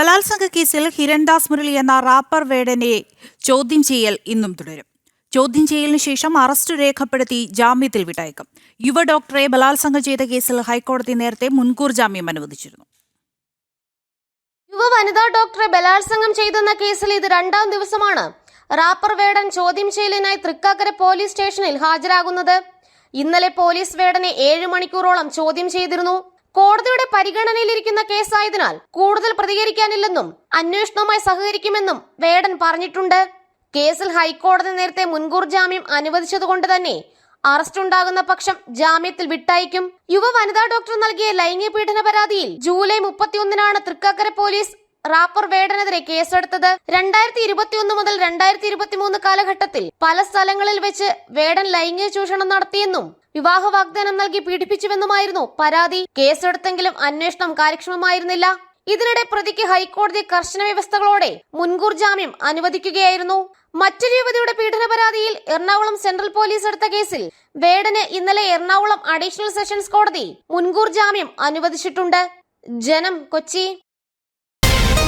ബലാത്സംഗ കേസിൽ ഹിരൺദാസ് മുരളി എന്ന റാപ്പർ വേടനെ ചോദ്യം ചെയ്യൽ ഇന്നും തുടരും. ചോദ്യം ചെയ്യലിന് ശേഷം അറസ്റ്റ് രേഖപ്പെടുത്തി ജാമ്യത്തിൽ വിട്ടയക്കും. യുവ ഡോക്ടറെ ബലാത്സംഗം ചെയ്ത കേസിൽ ഹൈക്കോടതി നേരത്തെ മുൻകൂർ ജാമ്യം അനുവദിച്ചിരുന്നു. യുവ വനിതാ ഡോക്ടറെ ബലാത്സംഗം ചെയ്തെന്ന കേസിൽ ഇത് രണ്ടാം ദിവസമാണ്. റാപ്പർ വേടൻ ചോദ്യം ചെയ്യലിനായി തൃക്കാക്കര പോലീസ് സ്റ്റേഷനിൽ ഹാജരാകുന്നത്. ഇന്നലെ പോലീസ് വേടനെ ഏഴ് മണിക്കൂറോളം ചോദ്യം ചെയ്തിരുന്നു. കോടതിയുടെ പരിഗണനയിലിരിക്കുന്ന കേസായതിനാൽ കൂടുതൽ പ്രതികരിക്കാനില്ലെന്നും അന്വേഷണവുമായി സഹകരിക്കുമെന്നും വേടൻ പറഞ്ഞിട്ടുണ്ട്. കേസിൽ ഹൈക്കോടതി നേരത്തെ മുൻകൂർ ജാമ്യം അനുവദിച്ചതുകൊണ്ട് തന്നെ അറസ്റ്റ് ഉണ്ടാകുന്ന പക്ഷം ജാമ്യത്തിൽ വിട്ടയക്കും. യുവ വനിതാ ഡോക്ടർ നൽകിയ ലൈംഗിക പീഡന പരാതിയിൽ ജൂലൈ മുപ്പത്തിയൊന്നിനാണ് തൃക്കാക്കര പോലീസ് റാപ്പർ വേടനെതിരെ കേസെടുത്തത് രണ്ടായിരത്തി ഇരുപത്തിയൊന്ന് മുതൽ രണ്ടായിരത്തി ഇരുപത്തിമൂന്ന് കാലഘട്ടത്തിൽ പല സ്ഥലങ്ങളിൽ വെച്ച് വേടൻ ലൈംഗിക ചൂഷണം നടത്തിയെന്നും വിവാഹ വാഗ്ദാനം നൽകി പീഡിപ്പിച്ചുവെന്നുമായിരുന്നു പരാതി. കേസെടുത്തെങ്കിലും അന്വേഷണം കാര്യക്ഷമമായിരുന്നില്ല. ഇതിനിടെ പ്രതിക്ക് ഹൈക്കോടതി കർശന വ്യവസ്ഥകളോടെ മുൻകൂർ ജാമ്യം അനുവദിക്കുകയായിരുന്നു. മറ്റൊരു യുവതിയുടെ പീഡന പരാതിയിൽ എറണാകുളം സെൻട്രൽ പോലീസ് എടുത്ത കേസിൽ വേടന് ഇന്നലെ എറണാകുളം അഡീഷണൽ സെഷൻസ് കോടതി മുൻകൂർ ജാമ്യം അനുവദിച്ചിട്ടുണ്ട്. ജനം കൊച്ചി.